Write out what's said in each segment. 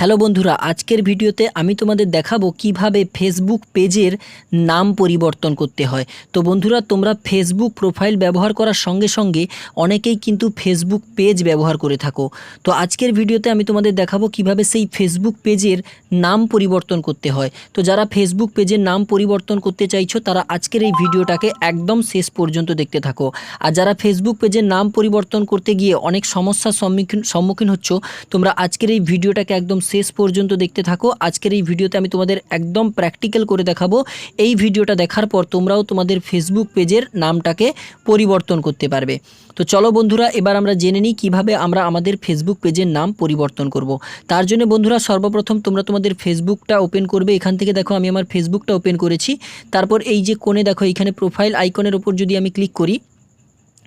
Hello বন্ধুরা, আজকের ভিডিওতে আমি তোমাদের দেখাবো কীভাবে ফেসবুক পেজের নাম পরিবর্তন করতে হয়। তো বন্ধুরা, তোমরা ফেসবুক প্রোফাইল ব্যবহার করার সঙ্গে সঙ্গে অনেকেই কিন্তু ফেসবুক পেজ ব্যবহার করে থাকো। তো আজকের ভিডিওতে আমি তোমাদের দেখাবো কীভাবে সেই ফেসবুক পেজের নাম পরিবর্তন করতে হয়। তো যারা ফেসবুক পেজের নাম পরিবর্তন করতে চাইছো, তারা আজকের এই ভিডিওটাকে একদম শেষ পর্যন্ত দেখতে থাকো। আর যারা ফেসবুক পেজের নাম পরিবর্তন করতে গিয়ে অনেক সমস্যার সম্মুখীন সম্মুখীন হচ্ছ, তোমরা আজকের এই ভিডিওটাকে একদম শেষ পর্যন্ত দেখতে থাকো। আজকের এই ভিডিওতে আমি তোমাদের একদম প্র্যাকটিক্যাল করে দেখাবো। এই ভিডিওটা দেখার পর তোমরাও তোমাদের ফেসবুক পেজের নামটাকে পরিবর্তন করতে পারবে। তো চলো বন্ধুরা, এবার আমরা জেনে নিই কীভাবে আমরা আমাদের ফেসবুক পেজের নাম পরিবর্তন করব। তার জন্য বন্ধুরা, সর্বপ্রথম তোমরা তোমাদের ফেসবুকটা ওপেন করবে। এখান থেকে দেখো, আমি আমার ফেসবুকটা ওপেন করেছি। তারপর এই যে কোণে দেখো এইখানে প্রোফাইল আইকনের ওপর যদি আমি ক্লিক করি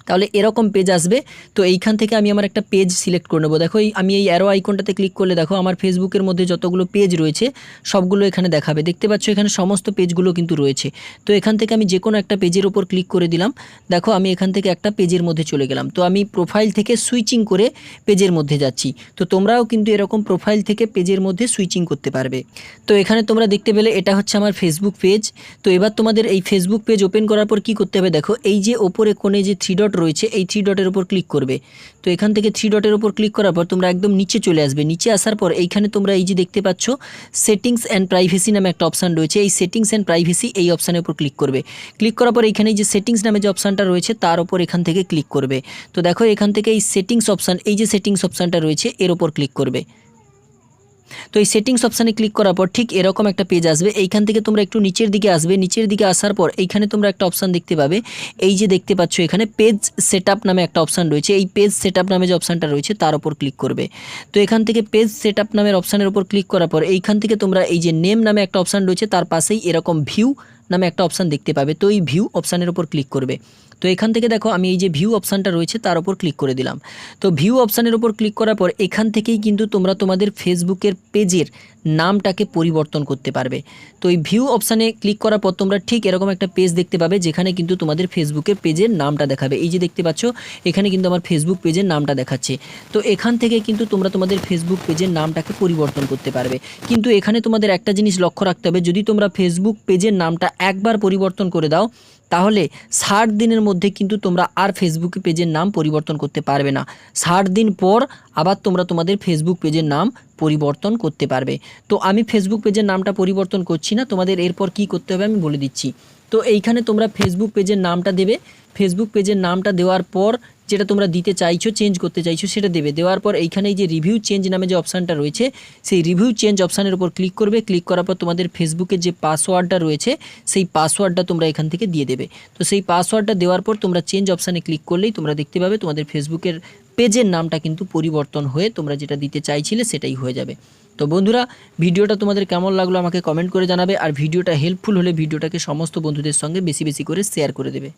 তাহলে এরকম পেজ আসবে। তো এইখান থেকে আমি আমার একটা পেজ সিলেক্ট করে নেব। দেখো এই, আমি এই অ্যারো আইকনটাতে ক্লিক করলে দেখো আমার ফেসবুকের মধ্যে যতগুলো পেজ রয়েছে, সবগুলো এখানে দেখাবে। দেখতে পাচ্ছ এখানে সমস্ত পেজগুলো কিন্তু রয়েছে। তো এখান থেকে আমি যে কোনো একটা পেজের ওপর ক্লিক করে দিলাম। দেখো আমি এখান থেকে একটা পেজের মধ্যে চলে গেলাম। তো আমি প্রোফাইল থেকে সুইচিং করে পেজের মধ্যে যাচ্ছি। তো তোমরাও কিন্তু এরকম প্রোফাইল থেকে পেজের মধ্যে সুইচিং করতে পারবে। তো এখানে তোমরা দেখতে পেলে এটা হচ্ছে আমার ফেসবুক পেজ তো এবার তোমাদের এই ফেসবুক পেজ ওপেন করার পর কি করতে হবে? দেখো এই যে ওপরে কোণে যে থ্রি ডট রয়েছে, এই থ্রি ডটের উপর ক্লিক করবে। তো এখান থেকে থ্রি ডটের উপর ক্লিক করার পর তোমরা একদম নিচে চলে আসবে। নিচে আসার পর এইখানে তোমরা এই যে দেখতে পাচ্ছ সেটিংস অ্যান্ড প্রাইভেসি নামে একটা অপশান রয়েছে। এই সেটিংস অ্যান্ড প্রাইভেসি এই অপশানের উপর ক্লিক করবে। ক্লিক করার পর এইখানে যে সেটিংস নামে যে অপশানটা রয়েছে, তার উপর এখান থেকে ক্লিক করবে। তো দেখো এখান থেকে এই সেটিংস অপশান এই যে সেটিংস অপশানটা রয়েছে, এর ওপর ক্লিক করবে। তো এই সেটিংস অপশানে ক্লিক করার পর ঠিক এরকম একটা পেজ আসবে। এইখান থেকে তোমরা একটু নিচের দিকে আসবে। নিচের দিকে আসার পর এইখানে তোমরা একটা অপশান দেখতে পাবে। এই যে দেখতে পাচ্ছ এখানে পেজ সেট নামে একটা অপশান রয়েছে। এই পেজ সেট নামে যে অপশানটা রয়েছে তার উপর ক্লিক করবে। তো এখান থেকে পেজ সেট নামের অপশানের উপর ক্লিক করার পর এইখান থেকে তোমরা এই যে নেম নামে একটা অপশান রয়েছে, তার পাশেই এরকম ভিউ নামে একটা অপশান দেখতে পাবে। তো এই ভিউ অপশানের উপর ক্লিক করবে। তো এখান থেকে দেখো, আমি এই যে ভিউ অপশানটা রয়েছে, তার উপর ক্লিক করে দিলাম। তো ভিউ অপশানের উপর ক্লিক করার পর, এখান থেকেই কিন্তু তোমরা তোমাদের ফেসবুকের পেজের নামটাকে পরিবর্তন করতে পারবে। তো এই ভিউ অপশানে ক্লিক করার পর তোমরা ঠিক এরকম একটা পেজ দেখতে পাবে, যেখানে কিন্তু তোমাদের ফেসবুকের পেজের নামটা দেখাবে। এই যে দেখতে পাচ্ছ, এখানে কিন্তু আমার ফেসবুক পেজের নামটা দেখাচ্ছে। তো এখান থেকে কিন্তু তোমরা তোমাদের ফেসবুক পেজের নামটাকে পরিবর্তন করতে পারবে। কিন্তু এখানে তোমাদের একটা জিনিস লক্ষ্য রাখতে হবে, যদি তোমরা ফেসবুক পেজের নামটা একবার পরিবর্তন করে দাও, তাহলে ষাট দিনের মধ্যে কিন্তু তোমরা আর ফেসবুক পেজের নাম পরিবর্তন করতে পারবে না। ষাট দিন পর আবার তোমরা তোমাদের ফেসবুক পেজের নাম পরিবর্তন করতে পারবে। তো আমি ফেসবুক পেজের নামটা পরিবর্তন করছি না, তোমাদের এরপর কি করতে হবে আমি বলে দিচ্ছি। তো এইখানে তোমরা ফেসবুক পেজের নামটা দেবে। ফেসবুক পেজের নামটা দেওয়ার পর যেটা তোমরা দিতে চাইছো চেঞ্জ করতে চাইছো, সেটা দেবে। দেওয়ার পর এইখানে এই যে রিভিউ চেঞ্জ নামে যে অপশানটা রয়েছে, সেই রিভিউ চেঞ্জ অপশানের উপর ক্লিক করবে। ক্লিক করার পর তোমাদের ফেসবুকের যে পাসওয়ার্ডটা রয়েছে, সেই পাসওয়ার্ডটা তোমরা এখান থেকে দিয়ে দেবে। তো সেই পাসওয়ার্ডটা দেওয়ার পর তোমরা চেঞ্জ অপশানে ক্লিক করলেই তোমরা দেখতে পাবে তোমাদের ফেসবুকের পেজের নামটা কিন্তু পরিবর্তন হয়ে তোমরা যেটা দিতে চাইছিলে সেটাই হয়ে যাবে। তো বন্ধুরা, ভিডিওটা তোমাদের কেমন লাগল আমাকে কমেন্ট করে জানাবে। আর ভিডিওটা হেল্পফুল হলে ভিডিওটাকে সমস্ত বন্ধুদের সঙ্গে বেশি বেশি করে শেয়ার করে দেবে।